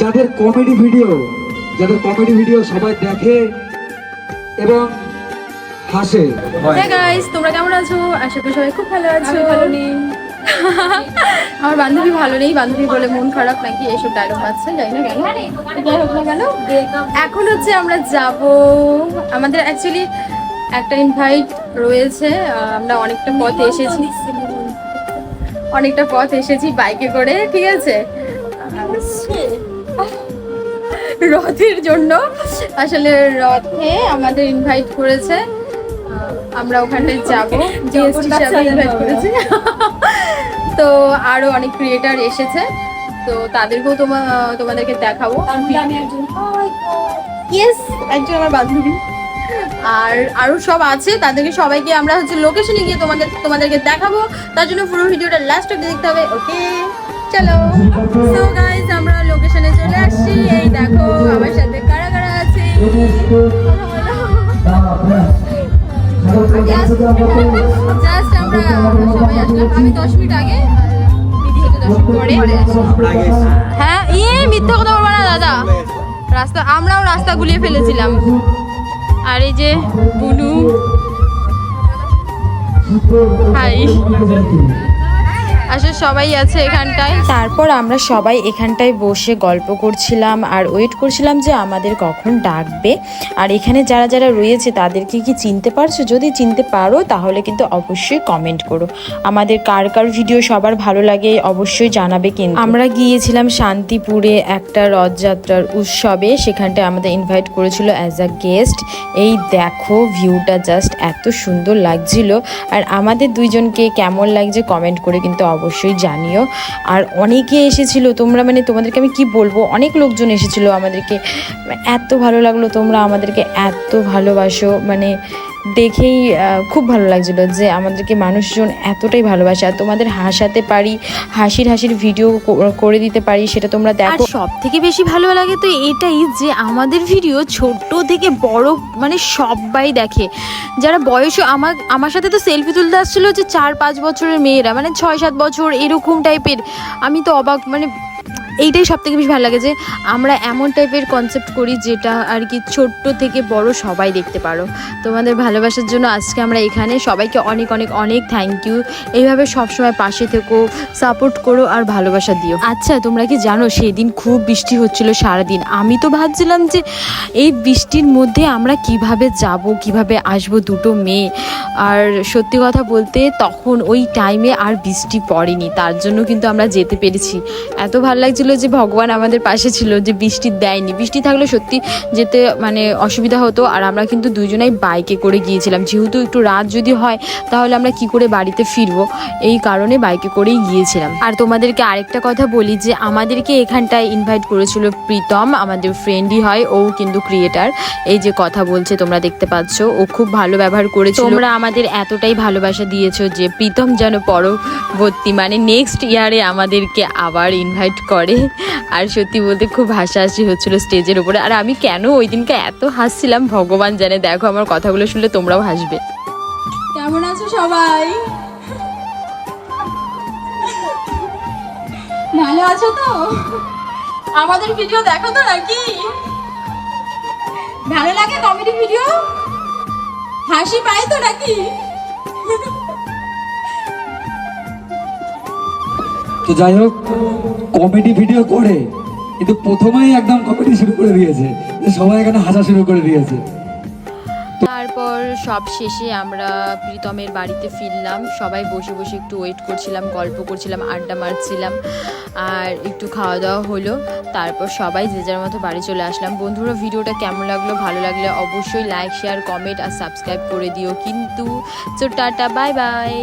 যাদের comedy video যাদের comedy video সবাই দেখে এবং হাসে। হ্যাঁ। গাইস তোমরা কেমন আছো? আশা করি সবাই খুব ভালো আছো। ভালো নেই। আমার বান্ধবী ভালো নেই বান্ধবী বলে মন খারাপ নাকি এসব ডায়লগ পাচ্ছে যাই না কেন? যাই হোক না কেন এখন হচ্ছে আমরা যাব আমাদের অ্যাকচুয়ালি একটা ইনভাইট রয়েছে আমরা অনেকটা পথ এসেছি। অনেকটা পথ এসেছি বাইকে করে ঠিক আছে? রথের জন্য। আসলে রথে আমাদের ইনভাইট করেছে। আমরা ওখানটায় যাব। জিএসটি ইনভাইট করেছে। তো আরও অনেক ক্রিয়েটার এসেছে। তো তাদেরকেও তোমা তোমাদেরকে দেখাবো। ইয়েস একজন। আমার বান্ধবী। আর আরও সব আছে। তাদেরকে সবাইকে আমরা হচ্ছে লোকেশনে গিয়ে তোমাদের তোমাদেরকে দেখাবো। তার জন্য পুরো ভিডিওটা লাস্ট অব্দি দেখতে হবে। ওকে চলো। সো গাইস আমরা লোকেশনে চলে আসছি। এই দেখো, আমার সাথে কারা কারা আছে? জাস্ট আমরা সবাই আসলাম। আমি দশ মিনিট আগে হ্যাঁ ইয়ে মিথ্যা কথা বলব না, দাদা। রাস্তা, আমরাও রাস্তা গুলিয়ে ফেলেছিলাম। আর এই যে বুনু। হাই। আসলে সবাই আছে এখানটায়। তারপর আমরা সবাই এখানটায় বসে গল্প করছিলাম আর ওয়েট করছিলাম যে আমাদের কখন ডাকবে। আর এখানে যারা যারা রয়েছে তাদেরকে কি চিনতে পারছ? যদি চিনতে পারো তাহলে কিন্তু অবশ্যই কমেন্ট করো। আমাদের কার কার ভিডিও সবার ভালো লাগে অবশ্যই জানাবে কিন্তু। আমরা গিয়েছিলাম শান্তিপুরে একটা রথযাত্রার উৎসবে। সেখানটায় আমাদের ইনভাইট করেছিল অ্যাজ আ গেস্ট এই দেখো ভিউটা জাস্ট এত সুন্দর লাগছিল। আর আমাদের দুইজনকে কেমন লাগছে কমেন্ট করে কিন্তু অবশ্যই জানিও। আর অনেকে এসেছিল, তোমরা মানে তোমাদেরকে আমি কি বলব? অনেক লোকজন এসেছিল আমাদেরকে এত ভালো লাগল তোমরা আমাদেরকে এত ভালোবাসো মানে দেখেই খুব ভালো লাগছিল যে আমাদেরকে মানুষজন এতটাই ভালোবাসে। আর তোমাদের হাসাতে পারি হাসির হাসির ভিডিও করে দিতে পারি সেটা তোমরা দেখো। সব থেকে বেশি ভালো লাগে তো এটাই যে আমাদের ভিডিও ছোট থেকে বড় মানে সবাই দেখে। যারা বয়স আমার আমার সাথে তো সেলফি তুলতে আসছিল যে চার পাঁচ বছরের মেয়েরা মানে ছয় সাত বছর এরকম টাইপের আমি তো অবাক মানে এইটাই সব থেকে বেশি ভালো লাগে যে আমরা এমন টাইপের কনসেপ্ট করি যেটা আর কি ছোট্ট থেকে বড় সবাই দেখতে পারো। তোমাদের ভালোবাসার জন্য আজকে আমরা এখানে সবাইকে অনেক অনেক অনেক থ্যাংক ইউ এইভাবে সবসময় পাশে থেকো সাপোর্ট করো আর ভালোবাসা দিও। আচ্ছা তোমরা কি জানো সেদিন খুব বৃষ্টি হচ্ছিল সারাদিন? আমি তো ভাবছিলাম যে এই বৃষ্টির মধ্যে আমরা কীভাবে যাব, কীভাবে আসব দুটো মেয়ে। আর সত্যি কথা বলতে তখন ওই টাইমে আর বৃষ্টি পড়েনি, তার জন্য কিন্তু আমরা যেতে পেরেছি। এত ভালো লাগছিল যে ভগবান আমাদের পাশে ছিল যে বৃষ্টি দেয়নি। বৃষ্টি থাকলে সত্যি যেতে মানে অসুবিধা হতো। আর আমরা কিন্তু দুজনেই বাইকে করে গিয়েছিলাম। যেহেতু একটু রাত যদি হয় তাহলে আমরা কি করে বাড়িতে ফিরবো? এই কারণে বাইকে করেই গিয়েছিলাম। আর তোমাদেরকে আরেকটা কথা বলি যে আমাদেরকে এখানটায় ইনভাইট করেছিল প্রীতম আমাদের ফ্রেন্ডই হয় ও কিন্তু ক্রিয়েটার এই যে কথা বলছে তোমরা দেখতে পাচ্ছ ও খুব ভালো ব্যবহার করেছে তোমরা আমাদের এতটাই ভালোবাসা দিয়েছ যে প্রীতম যেন পরবর্তী মানে নেক্সট ইয়ারে আমাদেরকে আবার ইনভাইট করে। আর সত্যি বলতে খুব হাসাহাসি হচ্ছিল স্টেজের উপরে। আর আমি কেন ওই দিনকে এত হাসছিলাম? ভগবান জানে। দেখো আমার কথাগুলো শুনলে তোমরাও হাসবে। কেমন আছো সবাই? ভালো আছো তো? আমাদের ভিডিও দেখো তো নাকি? ভালো লাগে কমেডি ভিডিও হাসি পায় তো নাকি? তো যাই হোক কমেডি ভিডিও করে, কিন্তু প্রথমেই একদম কমেডি শুরু করে দিয়েছে। সবাই এখানে হাসা শুরু করে দিয়েছে। তারপর সব শেষে আমরা প্রীতমের বাড়িতে ফিরলাম। সবাই বসে বসে একটু ওয়েট করছিলাম, গল্প করছিলাম, আড্ডা মারছিলাম, আর একটু খাওয়া দাওয়া হলো। তারপর সবাই যে যার মতো বাড়ি চলে আসলাম। বন্ধুরা, ভিডিওটা কেমন লাগল? ভালো লাগলে অবশ্যই লাইক শেয়ার কমেন্ট আর সাবস্ক্রাইব করে দিও। কিন্তু তো টাটা বাই বাই